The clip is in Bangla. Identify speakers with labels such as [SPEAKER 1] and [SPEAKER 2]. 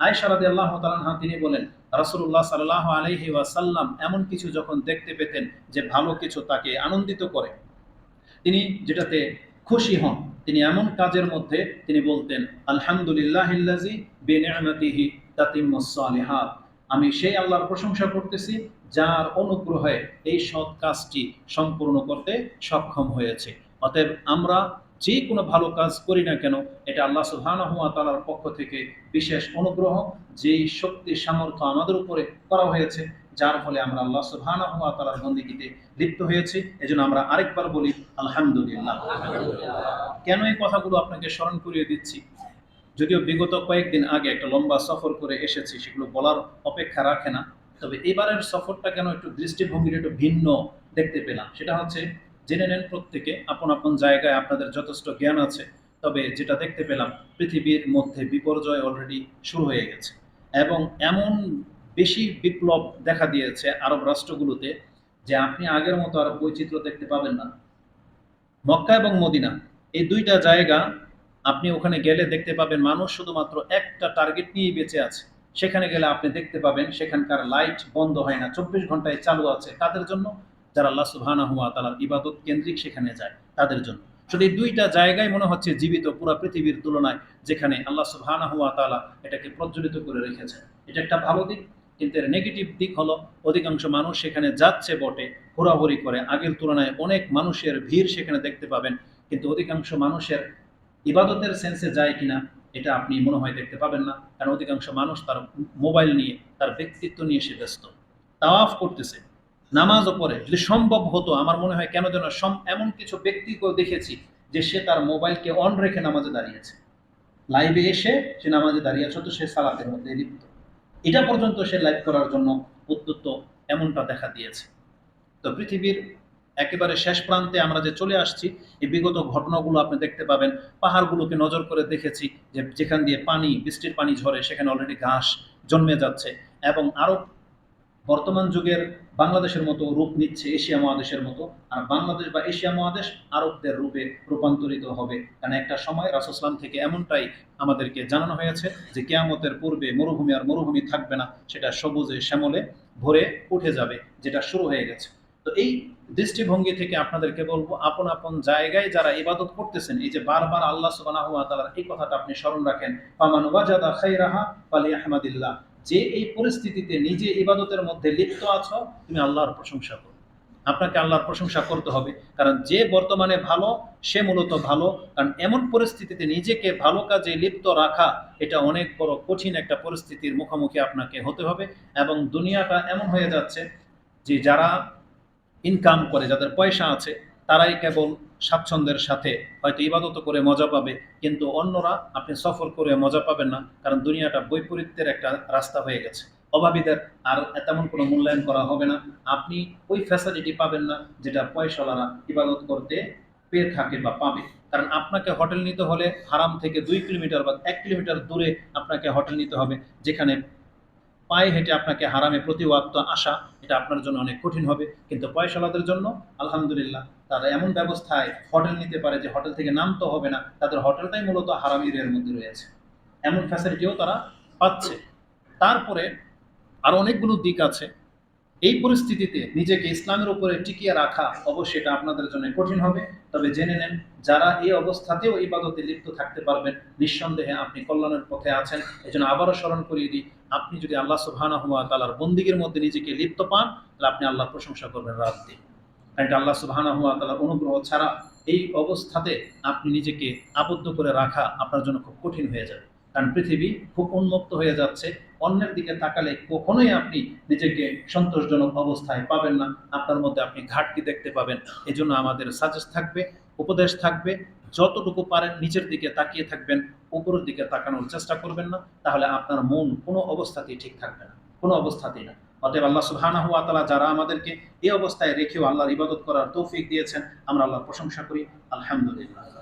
[SPEAKER 1] আয়সা রাদি আল্লাহ তালানহা তিনি বলেন রাসুল্লাহ সাল্লাহ আলহি ওয়াসাল্লাম এমন কিছু যখন দেখতে পেতেন যে ভালো কিছু তাকে আনন্দিত করে, তিনি যেটাতে খুশি হন, তিনি এমন কাজের মধ্যে তিনি বলতেন আলহামদুলিল্লাহ বেনিয়ামতিহি তাতিমসালিহাত আমি সেই আল্লাহর প্রশংসা করতেছি, যার অনুগ্রহে এই সৎ কাজটি সম্পূর্ণ করতে সক্ষম হয়েছে। অতএব আমরা যে কোনো ভালো কাজ করি না কেন, এটা আল্লাহ সুবহানাহু ওয়া তাআলার পক্ষ থেকে বিশেষ অনুগ্রহ, যেই শক্তি, সামর্থ্য আমাদের উপরে করা হয়েছে, যার ফলে আমরা আল্লাহ সুবহানাহু ওয়া তাআলার বন্দিগিতে লিপ্ত হয়েছি। এজন্য আমরা আরেকবার বলি, আলহামদুলিল্লাহ। কেন এই কথাগুলো আপনাকে স্মরণ করিয়ে দিচ্ছি? যদিও বিগত কয়েকদিন আগে একটা লম্বা সফর করে এসেছি, সেগুলো বলার অপেক্ষা রাখে না। তবে এবারের সফরটা কেন একটু দৃষ্টিভঙ্গির একটু ভিন্ন দেখতে পেলাম, সেটা হচ্ছে জেনে নেন প্রত্যেকে, আপন আপন জায়গায় আপনাদের যথেষ্ট জ্ঞান আছে, তবে যেটা দেখতে পেলাম, পৃথিবীর মধ্যে বিপর্যয় অলরেডি শুরু হয়ে গেছে। এবং এমন বেশি বিপ্লব দেখা দিয়েছে আরব রাষ্ট্রগুলোতে, যে আপনি আগের মতো আর বৈচিত্র্য দেখতে পাবেন না। মক্কা এবং মদিনা, এই দুইটা জায়গা আপনি ওখানে গেলে দেখতে পাবেন মানুষ শুধুমাত্র একটা টার্গেট নিয়েই বেঁচে আছে। সেখানে গেলে আপনি দেখতে পাবেন সেখানকার লাইট বন্ধ হয় না, চব্বিশ ঘন্টায় চালু আছে। তাদের জন্য? যারা আল্লাহ সুবহানা হুয়া তালার ইবাদত কেন্দ্রিক সেখানে যায় তাদের জন্য। শুধু এই দুইটা জায়গায় মনে হচ্ছে জীবিত পুরো পৃথিবীর তুলনায় যেখানে আল্লাহ সুবহানা হুয়া তালা এটাকে প্রজ্বলিত করে রেখেছেন। এটা একটা ভালো দিক, কিন্তু এর নেগেটিভ দিক হলো অধিকাংশ মানুষ সেখানে যাচ্ছে বটে, ঘোরাঘুরি করে। আগের তুলনায় অনেক মানুষের ভিড় সেখানে দেখতে পাবেন, কিন্তু অধিকাংশ মানুষের ইবাদতের সেন্সে যায় কিনা, এটা আপনি মনে হয় দেখতে পাবেন না। কারণ অধিকাংশ মানুষ তার মোবাইল নিয়ে, তার ব্যক্তিত্ব নিয়ে সে ব্যস্ত। তাওয়াফ করতেছে। নামাজও পড়ে। যদি সম্ভব হতো, আমার মনে হয় কেন যেন এমন কিছু ব্যক্তিকেও দেখেছি যে সে তার মোবাইলকে অন রেখে নামাজে দাঁড়িয়েছে। লাইভে এসে সে নামাজে দাঁড়িয়েছে তো সে সালাতের মধ্যে লিপ্ত। এটা পর্যন্ত সে লাইভ করার জন্য উদ্যুত্ত এমনটা দেখা দিয়েছে। তো পৃথিবীর একেবারে শেষ প্রান্তে আমরা যে চলে আসছি, এই বিগত ঘটনাগুলো আপনি দেখতে পাবেন। পাহাড়গুলোকে নজর করে দেখেছি যে যেখান দিয়ে পানি, বৃষ্টির পানি ঝরে, সেখানে অলরেডি ঘাস জন্মে যাচ্ছে। এবং আরও বর্তমান যুগের বাংলাদেশের মতো রূপ নিচ্ছে এশিয়া মহাদেশের মতো, আর বাংলাদেশ বা এশিয়া মহাদেশ আরবদের রূপে রূপান্তরিত হবে। কারণ একটা সময় রাসুসলাম থেকে এমনটাই আমাদেরকে জানানো হয়েছে যে কেয়ামতের পূর্বে মরুভূমি আর মরুভূমি থাকবে না, সেটা সবুজে শ্যামলে ভরে উঠে যাবে, যেটা শুরু হয়ে গেছে। তো এই দৃষ্টিভঙ্গি থেকে আপনাদেরকে বলব, আপন আপন জায়গায় যারা ইবাদত করতেছেন, এই যে বারবার আল্লাহ সুবাহ এই কথাটা আপনি স্মরণ রাখেন পামান ওয়াজাদা খাইরাহা পালি আহমদিল্লাহ যে এই পরিস্থিতিতে নিজে ইবাদতের মধ্যে লিপ্ত আছো, তুমি আল্লাহর প্রশংসা করো। আপনাকে আল্লাহর প্রশংসা করতে হবে। কারণ যে বর্তমানে ভালো, সে মূলত ভালো। কারণ এমন পরিস্থিতিতে নিজেকে ভালো কাজে লিপ্ত রাখা, এটা অনেক বড় কঠিন একটা পরিস্থিতির মুখোমুখি আপনাকে হতে হবে। এবং দুনিয়াটা এমন হয়ে যাচ্ছে যে যারা ইনকাম করে, যাদের পয়সা আছে তারাই কেবল স্বাচ্ছন্দ্যের সাথে হয়তো ইবাদত করে মজা পাবে, কিন্তু অন্যরা আপনি সফর করে মজা পাবেন না, কারণ দুনিয়াটা বৈপরীত্যের একটা রাস্তা হয়ে গেছে। অভাবীদের আর তেমন কোনো মূল্যায়ন করা হবে না। আপনি ওই ফ্যাসিলিটি পাবেন না যেটা পয়সাওয়ালারা ইবাদত করতে পেয়ে থাকে বা পাবে। কারণ আপনাকে হোটেল নিতে হলে হারাম থেকে দুই কিলোমিটার বা এক কিলোমিটার দূরে আপনাকে হোটেল নিতে হবে, যেখানে পায়ে হেঁটে আপনাকে হারামে প্রতিওয়াক্ত আসা, এটা আপনার জন্য অনেক কঠিন হবে। কিন্তু পয়সালাদের জন্য, আলহামদুলিল্লাহ, তারা এমন ব্যবস্থায় হোটেল নিতে পারে যে হোটেল থেকে নামতে হবে না, তাদের হোটেলটাই মূলত হারাম এরিয়ার মধ্যে রয়েছে। এমন ফ্যাসিলিটিও তারা পাচ্ছে। তারপরে আরও অনেকগুলো দিক আছে এই পরিস্থিতিতে নিজেকে ইসলামের উপরে টিকিয়ে রাখা অবশ্যই এটা আপনাদের জন্য কঠিন হবে। তবে জেনে নেন, যারা এই অবস্থাতেও ইবাদতে লিপ্ত থাকতে পারবেন, নিঃসন্দেহে আপনি কল্যাণের পথে আছেন। এই জন্য আবারও স্মরণ করিয়ে দিই, আপনি যদি আল্লাহ সুবহানা হুয়া তালার বন্দিগের মধ্যে নিজেকে লিপ্ত পান, তাহলে আপনি আল্লাহ প্রশংসা করবেন রাত দিন। কারণ আল্লাহ সুবহানা হুয়া তালার অনুগ্রহ ছাড়া এই অবস্থাতে আপনি নিজেকে আবদ্ধ করে রাখা আপনার জন্য খুব কঠিন হয়ে যাবে। কারণ পৃথিবী খুব উন্মুক্ত হয়ে যাচ্ছে। অন্যের দিকে তাকালে কখনোই আপনি নিজেকে সন্তোষজনক অবস্থায় পাবেন না। আপনার মধ্যে আপনি ঘাটতি দেখতে পাবেন। এজন্য আমাদের সাজেস্ট থাকবে, উপদেশ থাকবে, যতটুকু পারেন নিচের দিকে তাকিয়ে থাকবেন, উপরের দিকে তাকানোর চেষ্টা করবেন না। তাহলে আপনার মন কোনো অবস্থাতেই ঠিক থাকবে না, কোনো অবস্থাতেই না। অতএব আল্লাহ সুবহানাহু হুয়া তালা যারা আমাদেরকে এই অবস্থায় রেখেও আল্লাহর ইবাদত করার তৌফিক দিয়েছেন, আমরা আল্লাহর প্রশংসা করি। আলহামদুলিল্লাহ।